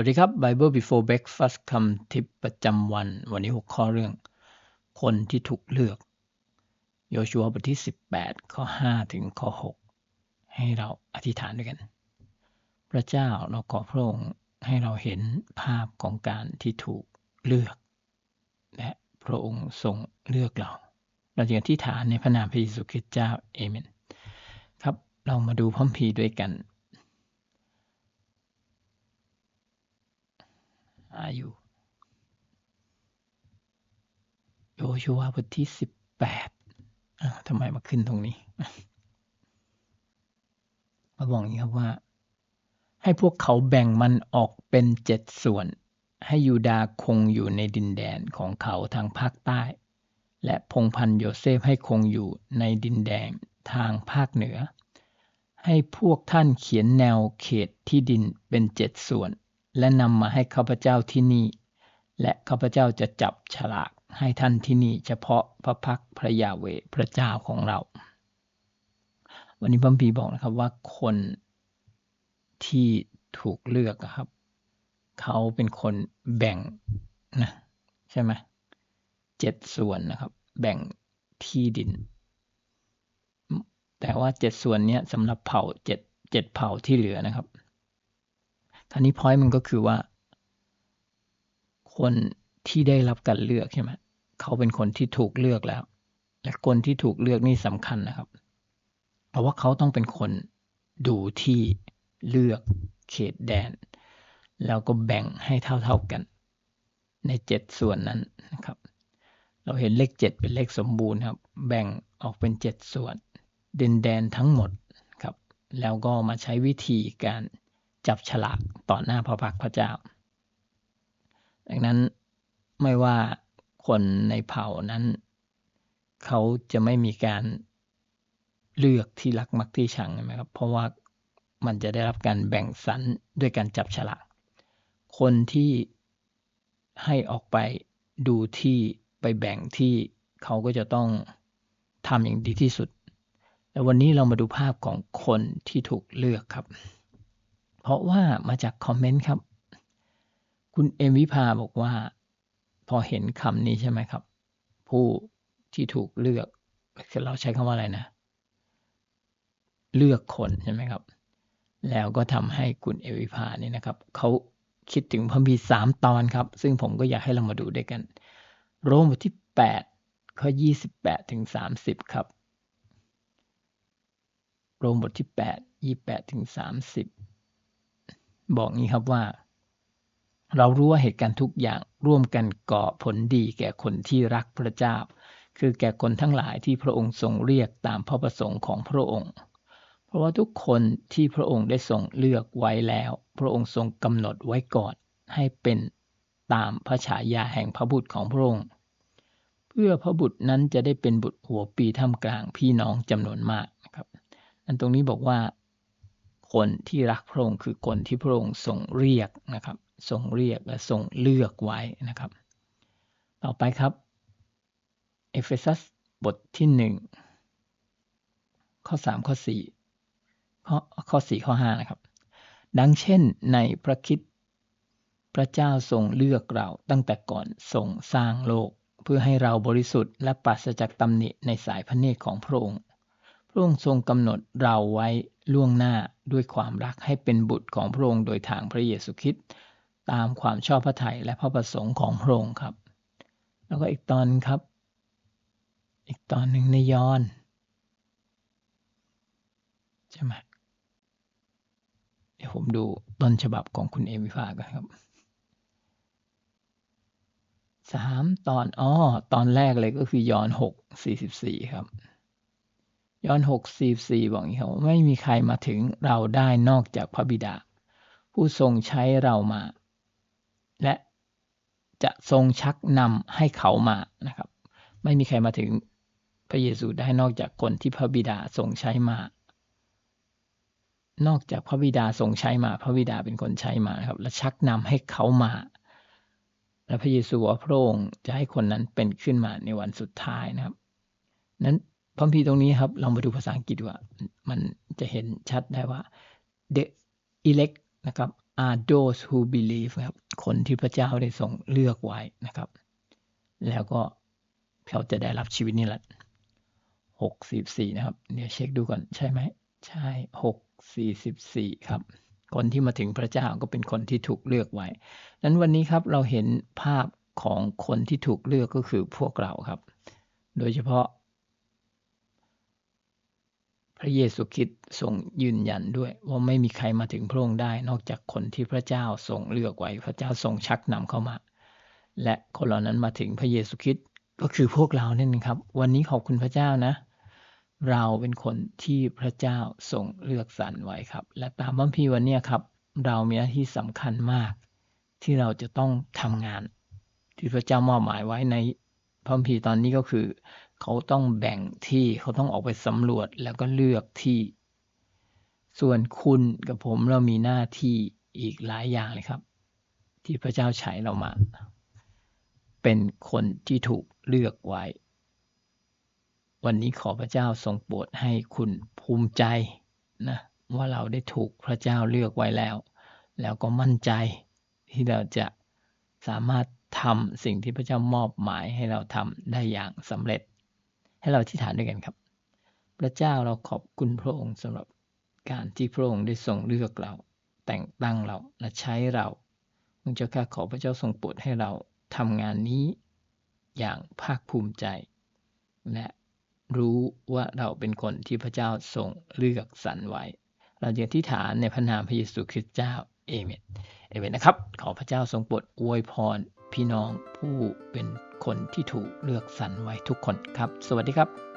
วัสดีครับ Bible Before Breakfast คำทิปประจำวัน วันนี้หัวข้อเรื่อง คนที่ถูกเลือก โยชัวบทที่ 18 ข้อ 5 ถึงข้อ 6 ให้เราอธิษฐานด้วยกัน พระเจ้าเราขอพระองค์ให้เราเห็นภาพของการที่ถูกเลือก และพระองค์ทรงเลือกเรา เราจะอธิษฐานในพระนามพระเยซูคริสต์เจ้าเอเมน ครับเรามาดูพระคัมภีด้วยกัน อายุโยชัวบทที่สิบแปดทำไมมาขึ้นตรงนี้ มาบอกอย่างนี้ครับว่า ให้พวกเขาแบ่งมันออกเป็นเจ็ดส่วน ให้ยูดาคงอยู่ในดินแดนของเขาทางภาคใต้ และพงพันโยเซฟให้คงอยู่ในดินแดนทางภาคเหนือให้พวกท่านเขียนแนวเขตที่ดินเป็นเจ็ดส่วน และนำมาให้ข้าพเจ้าที่นี่ และข้าพเจ้าจะจับฉลากให้ท่านที่นี่ เฉพาะพระพักพระยาเวพระเจ้าของเรา วันนี้พัมพีบอกนะครับว่าคนที่ถูกเลือกครับ เขาเป็นคนแบ่งนะใช่ไหมเจ็ดส่วนนะครับ แบ่งที่ดิน แต่ว่าเจ็ดส่วนนี้สำหรับเผ่าเจ็ดเจ็ดเผ่าที่เหลือนะครับ ท่านี้พอยต์มันก็คือว่า คนที่ได้รับการเลือกใช่ไหมเขาเป็นคนที่ถูกเลือกแล้ว และคนที่ถูกเลือกนี่สำคัญนะครับ เพราะว่าเขาต้องเป็นคนดูที่เลือกเขตแดน แล้วก็แบ่งให้เท่าๆกัน ในเจ็ดส่วนนั้นนะครับ เราเห็นเลขเจ็ดเป็นเลขสมบูรณ์ครับ แบ่งออกเป็นเจ็ดส่วนดินแดนทั้งหมดครับ แล้วก็มาใช้วิธีการ จับฉลากต่อหน้าพระพักพระเจ้า ดังนั้นไม่ว่าคนในเผ่านั้น เขาจะไม่มีการเลือกที่รักมักที่ชังใช่ไหมครับ เพราะว่ามันจะได้รับการแบ่งสรรด้วยการจับฉลาก คนที่ให้ออกไปดูที่ไปแบ่งที่เขาก็จะต้องทำอย่างดีที่สุด แต่วันนี้เรามาดูภาพของคนที่ถูกเลือกครับ ราะว่ามาจากคอมเมนต์ครับ คุณเอ็มวิภาบอกว่า พอเห็นคำนี้ใช่ไหมครับ ผู้ที่ถูกเลือกเราใช้คำว่าอะไรนะ เลือกคนใช่ไหมครับ แล้วก็ทำให้คุณเอวิภาเนี่ยนะครับเขาคิดถึงพระบีสามตอนครับ ซึ่งผมก็อยากให้เรามาดูด้วยกัน โรมบทที่แปดข้อยี่สิบแปดถึงสามสิบครับ โรมบทที่แปดยี่แปดถึงสามสิ บอกงี้ครับว่า เรารู้ว่าเหตุการณ์ทุกอย่างร่วมกันก่อผลดีแก่คนที่รักพระเจ้า คือแก่คนทั้งหลายที่พระองค์ทรงเรียกตามพระประสงค์ของพระองค์ เพราะว่าทุกคนที่พระองค์ได้ทรงเลือกไว้แล้ว พระองค์ทรงกำหนดไว้ก่อนให้เป็นตามพระฉายาแห่งพระบุตรของพระองค์ เพื่อพระบุตรนั้นจะได้เป็นบุตรหัวปีท่ามกลางพี่น้องจำนวนมากนะครับ อันตรงนี้บอกว่า คนที่รักพระองค์คือคนที่พระองค์ทรงเรียกนะครับทรงเรียกและทรงเลือกไว้นะครับ ต่อไปครับเอเฟซัสบทที่หนึ่งข้อสามข้อสี่ข้อข้อสี่ข้อห้านะครับ ดังเช่นในพระคิดพระเจ้าทรงเลือกเราตั้งแต่ก่อนทรงสร้างโลก เพื่อให้เราบริสุทธิ์และปราศจากตำหนิในสายพระเนตรของพระองค์ พระองค์ทรงกำหนดเราไว้ล่วงหน้า ด้วยความรักให้เป็นบุตรของพระองค์โดยทางพระเยซูคริสต์ตามความชอบพระทัยและพระประสงค์ของพระองค์ครับ แล้วก็อีกตอนครับ อีกตอนหนึ่งในยอนใช่ไหมเดี๋ยวผมดูต้นฉบับของคุณเอมิฟากันครับสามตอนอ๋อตอนแรกเลยก็คือยอนหกสี่สิบสี่ครับ ย้อนหกสี่สี่บอกอย่างนี้ไม่มีใครมาถึงเราได้นอกจากพระบิดา ผู้ทรงใช้เรามา และจะทรงชักนำให้เขามานะครับ ไม่มีใครมาถึงพระเยซูได้นอกจากคนที่พระบิดาทรงใช้มา นอกจากพระบิดาทรงใช้มา พระบิดาเป็นคนใช้มาครับ และชักนำให้เขามา และพระเยซูว่าพระองค์จะให้คนนั้นเป็นขึ้นมาในวันสุดท้ายนะครับ นั้น พระพีตรงนี้ครับเรามาดูภาษาอังกฤษว่า มันจะเห็นชัดได้ว่า the elect นะครับ are those who believe ครับคนที่พระเจ้าได้ทรงเลือกไว้นะครับ แล้วก็เขาจะได้รับชีวิตนิรันดร์หกสิบสี่นะครับ เดี๋ยวเช็คดูก่อนใช่ไหม ใช่หกสี่สิบสี่ครับ คนที่มาถึงพระเจ้าก็เป็นคนที่ถูกเลือกไว้นั้นวันนี้ครับเราเห็นภาพของคนที่ถูกเลือกก็คือพวกเราครับ โดยเฉพาะ พระเยซูคริสต์ทรงยืนยันด้วย ว่าไม่มีใครมาถึงพระองค์ได้ นอกจากคนที่พระเจ้าทรงเลือกไว้ พระเจ้าทรงชักนำเข้ามา และคนเหล่านั้นมาถึงพระเยซูคริสต์ก็คือพวกเราเนั่นเองครับ วันนี้ขอบคุณพระเจ้านะ เราเป็นคนที่พระเจ้าทรงเลือกสรรไว้ครับ และตามพระคัมภีร์วันนี้ครับ เรามีหน้าที่สำคัญมาก ที่เราจะต้องทำงาน ที่พระเจ้ามอบหมายไว้ใน พระคัมภีตอนนี้ก็คือ เขาต้องแบ่งที่เขาต้องออกไปสำรวจแล้วก็เลือกที่ ส่วนคุณกับผมเรามีหน้าที่อีกหลายอย่างเลยครับ ที่พระเจ้าใช้เรามา เป็นคนที่ถูกเลือกไว้ วันนี้ขอพระเจ้าทรงโปรดให้คุณภูมิใจนะว่าเราได้ถูกพระเจ้าเลือกไว้แล้ว แล้วก็มั่นใจที่เราจะสามารถ ทำสิ่งที่พระเจ้ามอบหมายให้เราทำได้อย่างสำเร็จ ให้เราอธิษฐานด้วยกันครับ พระเจ้าเราขอบคุณพระองค์สำหรับการที่พระองค์ได้ทรงเลือกเรา แต่งตั้งเราและใช้เรามึงเจ้าข้าขอพระเจ้าทรงโปรดให้เราทำงานนี้อย่างภาคภูมิใจ และรู้ว่าเราเป็นคนที่พระเจ้าทรงเลือกสรรไว้ เราจะอธิษฐานในพระนามพระเยซูคริสต์เจ้าเอเมนเอเมนนะครับ ขอพระเจ้าทรงโปรดอวยพร พี่น้องผู้เป็นคนที่ถูกเลือกสรรไว้ทุกคนครับ สวัสดีครับ